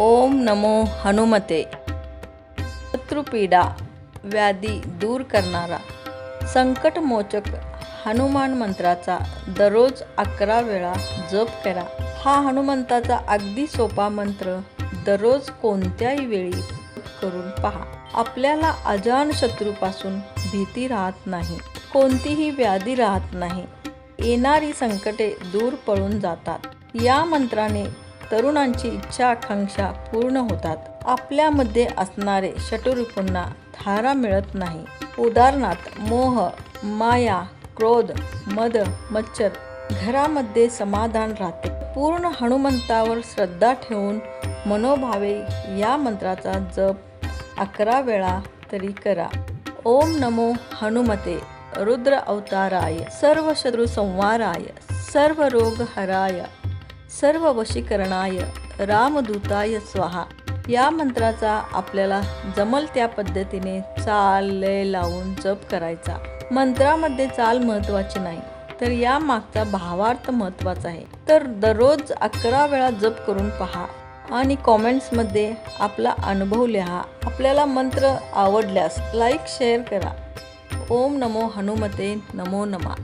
ओम नमो हनुमते. शत्रुपीडा व्याधी दूर करणारा संकटमोचक हनुमान मंत्राचा दररोज अकरा वेळा जप करा. हा हनुमंताचा अगदी सोपा मंत्र दररोज कोणत्याही वेळी करून पहा. आपल्याला अजान शत्रूपासून भीती राहत नाही कोणतीही व्याधी राहत नाही. येणारी संकटे दूर पळून जातात. या मंत्राने तरुणांची इच्छा आकांक्षा पूर्ण होतात. आपल्यामध्ये असणारे शत्रुपणा थारा मिळत नाही. उदाहरणार्थ मोह माया क्रोध मद मच्छर घरामध्ये समाधान राहते. पूर्ण हनुमंतावर श्रद्धा ठेवून मनोभावे या मंत्राचा जप अकरा वेळा तरी करा. ओम नमो हनुमते. रुद्र अवताराय. सर्व शत्रू संवाराय सर्व रोग हराय. सर्व वशीकरणाय रामदूताय स्वाहा. या मंत्राचा आपल्याला जमल त्या पद्धतीने चाल लय लावून जप करायचा. मंत्रामध्ये चाल महत्त्वाची नाही तर या मागचा भावार्थ महत्त्वाचा आहे. तर दररोज अकरा वेळा जप करून पहा आणि कॉमेंट्समध्ये आपला अनुभव लिहा. आपल्याला मंत्र आवडल्यास लाईक शेअर करा. ओम नमो हनुमते नमो नमा.